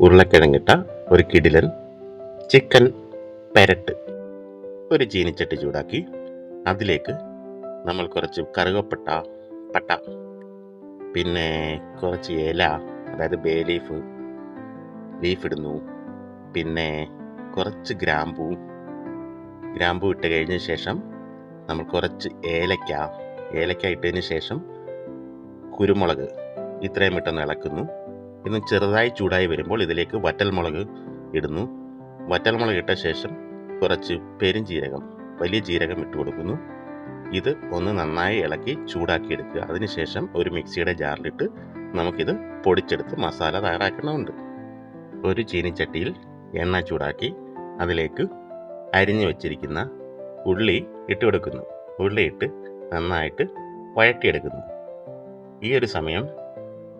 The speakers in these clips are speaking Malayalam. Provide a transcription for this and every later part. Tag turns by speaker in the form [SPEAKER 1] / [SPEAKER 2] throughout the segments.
[SPEAKER 1] ഉരുളക്കിഴങ്ങിട്ട ഒരു കിടിലൻ ചിക്കൻ പെരട്ട്. ഒരു ചീനിച്ചട്ടി ചൂടാക്കി അതിലേക്ക് നമ്മൾ കുറച്ച് കറുകപ്പട്ട പട്ട പിന്നെ കുറച്ച് ഇല അതായത് ബേ ലീഫ് ലീഫ് ഇടുന്നു. പിന്നെ കുറച്ച് ഗ്രാമ്പൂ. ഗ്രാമ്പൂ ഇട്ട് കഴിഞ്ഞ ശേഷം നമ്മൾ കുറച്ച് ഏലക്ക. ഏലക്ക ഇട്ടതിന് ശേഷം കുരുമുളക് ഇത്രയും ഇട്ടൊന്ന് ഇളക്കുന്നു. ഇന്ന് ചെറുതായി ചൂടായി വരുമ്പോൾ ഇതിലേക്ക് വറ്റൽമുളക് ഇടുന്നു. വറ്റൽമുളക് ഇട്ട ശേഷം കുറച്ച് പെരുംജീരകം വലിയ ജീരകം ഇട്ട് കൊടുക്കുന്നു. ഇത് ഒന്ന് നന്നായി ഇളക്കി ചൂടാക്കി എടുക്കുക അതിനുശേഷം ഒരു മിക്സിയുടെ ജാറിലിട്ട് നമുക്കിത് പൊടിച്ചെടുത്ത് മസാല തയ്യാറാക്കണമുണ്ട്. ഒരു ചീനിച്ചട്ടിയിൽ എണ്ണ ചൂടാക്കി അതിലേക്ക് അരിഞ്ഞു വച്ചിരിക്കുന്ന ഉള്ളി ഇട്ട് കൊടുക്കുന്നു. ഉള്ളി ഇട്ട് നന്നായിട്ട് വഴറ്റിയെടുക്കുന്നു. ഈ ഒരു സമയം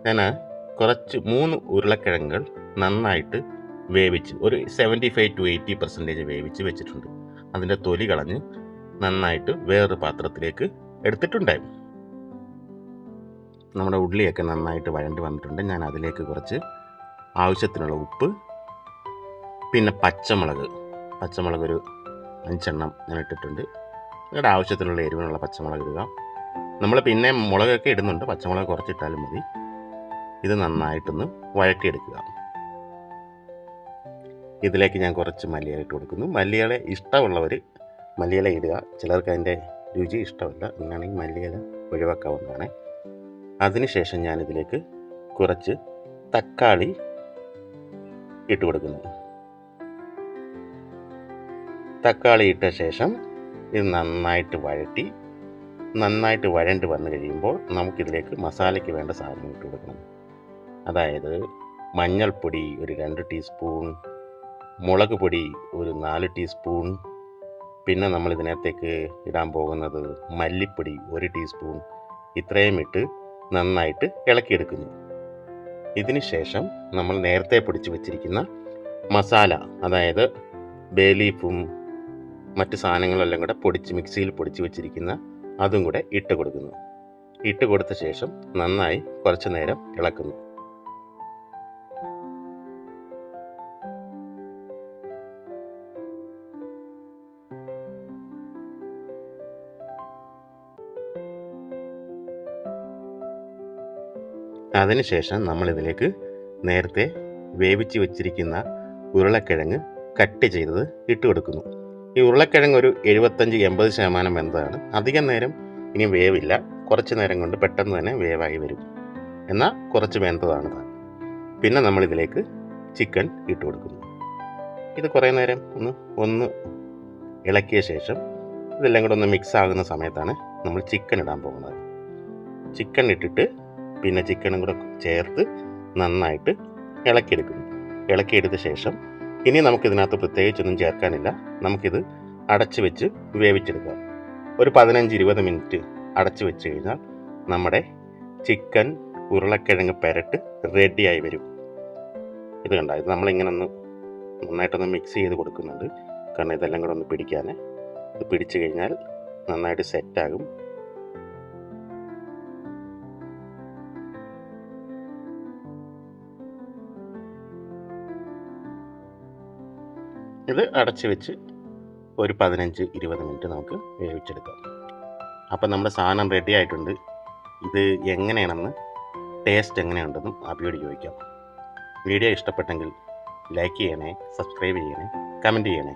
[SPEAKER 1] ഞാൻ കുറച്ച് മൂന്ന് ഉരുളക്കിഴങ്ങുകൾ നന്നായിട്ട് വേവിച്ച് ഒരു seventy five to eighty percentage വേവിച്ച് വെച്ചിട്ടുണ്ട്. അതിന്റെ തൊലി കളഞ്ഞ് നന്നായിട്ട് വേറൊരു പാത്രത്തിലേക്ക് എടുത്തിട്ടുണ്ടായി. നമ്മുടെ ഉള്ളിയൊക്കെ നന്നായിട്ട് വഴണ്ട് വന്നിട്ടുണ്ട്. ഞാൻ അതിലേക്ക് കുറച്ച് ആവശ്യത്തിനുള്ള ഉപ്പ് പിന്നെ പച്ചമുളക്. പച്ചമുളക് ഒരു അഞ്ചെണ്ണം ഞാൻ ഇട്ടിട്ടുണ്ട്. നിങ്ങളുടെ ആവശ്യത്തിനുള്ള എരിവിനുള്ള പച്ചമുളക് ഇടുക. നമ്മൾ പിന്നെ മുളകൊക്കെ ഇടുന്നുണ്ട്. പച്ചമുളക് കുറച്ചിട്ടാലും മതി. ഇത് നന്നായിട്ടൊന്ന് വഴറ്റിയെടുക്കുക. ഇതിലേക്ക് ഞാൻ കുറച്ച് മല്ലിയില ഇട്ട് കൊടുക്കുന്നു. മല്ലിയില ഇഷ്ടമുള്ളവർ മല്ലിയില ഇടുക. ചിലർക്ക് അതിന്റെ രുചി ഇഷ്ടമല്ല. അങ്ങനെയാണെങ്കിൽ മല്ലിയില ഒഴിവാക്കാവുന്നതാണ്. അതിനുശേഷം ഞാനിതിലേക്ക് കുറച്ച് തക്കാളി ഇട്ട് കൊടുക്കുന്നു. തക്കാളി ഇട്ട ശേഷം ഇത് നന്നായിട്ട് വഴറ്റി നന്നായിട്ട് വഴണ്ട് വന്നു കഴിയുമ്പോൾ നമുക്കിതിലേക്ക് മസാലയ്ക്ക് വേണ്ട സാധനം ഇട്ട് കൊടുക്കണം. അതായത് മഞ്ഞൾപ്പൊടി ഒരു രണ്ട് ടീസ്പൂൺ മുളക് പൊടി ഒരു നാല് ടീസ്പൂൺ പിന്നെ നമ്മൾ ഇതിനകത്തേക്ക് ഇടാൻ പോകുന്നത് മല്ലിപ്പൊടി ഒരു ടീസ്പൂൺ. ഇത്രയും ഇട്ട് നന്നായിട്ട് ഇളക്കിയെടുക്കുന്നു. ഇതിന് ശേഷം നമ്മൾ നേരത്തെ പൊടിച്ച് വെച്ചിരിക്കുന്ന മസാല അതായത് ബേലീഫും മറ്റ് സാധനങ്ങളെല്ലാം കൂടെ പൊടിച്ച് മിക്സിയിൽ പൊടിച്ച് വെച്ചിരിക്കുന്ന അതും കൂടെ ഇട്ട് കൊടുക്കുന്നു. ഇട്ട് കൊടുത്ത ശേഷം നന്നായി കുറച്ച് നേരം ഇളക്കുന്നു. അതിനുശേഷം നമ്മളിതിലേക്ക് നേരത്തെ വേവിച്ച് വെച്ചിരിക്കുന്ന ഉരുളക്കിഴങ്ങ് കട്ട് ചെയ്തത് ഇട്ട് കൊടുക്കുന്നു. ഈ ഉരുളക്കിഴങ്ങ് ഒരു എഴുപത്തഞ്ച് എൺപത് ശതമാനം വെന്തതാണ്. അധികം നേരം ഇനി വേവില്ല. കുറച്ച് നേരം കൊണ്ട് പെട്ടെന്ന് തന്നെ വേവായി വരും. എന്നാൽ കുറച്ച് വെന്തതാണ് പിന്നെ നമ്മളിതിലേക്ക് ചിക്കൻ ഇട്ട് കൊടുക്കുന്നു. ഇത് കുറേ നേരം ഒന്ന് ഒന്ന് ഇളക്കിയ ശേഷം ഇതെല്ലാം കൂടെ ഒന്ന് മിക്സ് ആകുന്ന സമയത്താണ് നമ്മൾ ചിക്കൻ ഇടാൻ പോകുന്നത്. ചിക്കൻ ഇട്ടിട്ട് പിന്നെ ചിക്കനും കൂടെ ചേർത്ത് നന്നായിട്ട് ഇളക്കിയെടുക്കുന്നു. ഇളക്കിയെടുത്ത ശേഷം ഇനി നമുക്കിതിനകത്ത് പ്രത്യേകിച്ചൊന്നും ചേർക്കാനില്ല. നമുക്കിത് അടച്ച് വെച്ച് വേവിച്ചെടുക്കാം. ഒരു പതിനഞ്ച് ഇരുപത് മിനിറ്റ് അടച്ച് വെച്ച് കഴിഞ്ഞാൽ നമ്മുടെ ചിക്കൻ ഉരുളക്കിഴങ്ങ് പെരട്ട് റെഡിയായി വരും. ഇത് കണ്ട? ഇത് നമ്മളിങ്ങനെ ഒന്ന് നന്നായിട്ടൊന്ന് മിക്സ് ചെയ്ത് കൊടുക്കുന്നുണ്ട്. കാരണം ഇതെല്ലാം കൂടെ ഒന്ന് പിടിക്കാൻ ഇത് പിടിച്ചു കഴിഞ്ഞാൽ നന്നായിട്ട് സെറ്റാകും ഇത് അടച്ച് വെച്ച് ഒരു പതിനഞ്ച് ഇരുപത് മിനിറ്റ് നമുക്ക് വേവിച്ചെടുക്കാം. അപ്പം നമ്മുടെ സാധനം റെഡി ആയിട്ടുണ്ട്. ഇത് എങ്ങനെയാണെന്ന് ടേസ്റ്റ് എങ്ങനെയുണ്ടെന്നും അബിയോട് ചോദിക്കാം. വീഡിയോ ഇഷ്ടപ്പെട്ടെങ്കിൽ ലൈക്ക് ചെയ്യണേ സബ്സ്ക്രൈബ് ചെയ്യണേ കമന്റ് ചെയ്യണേ.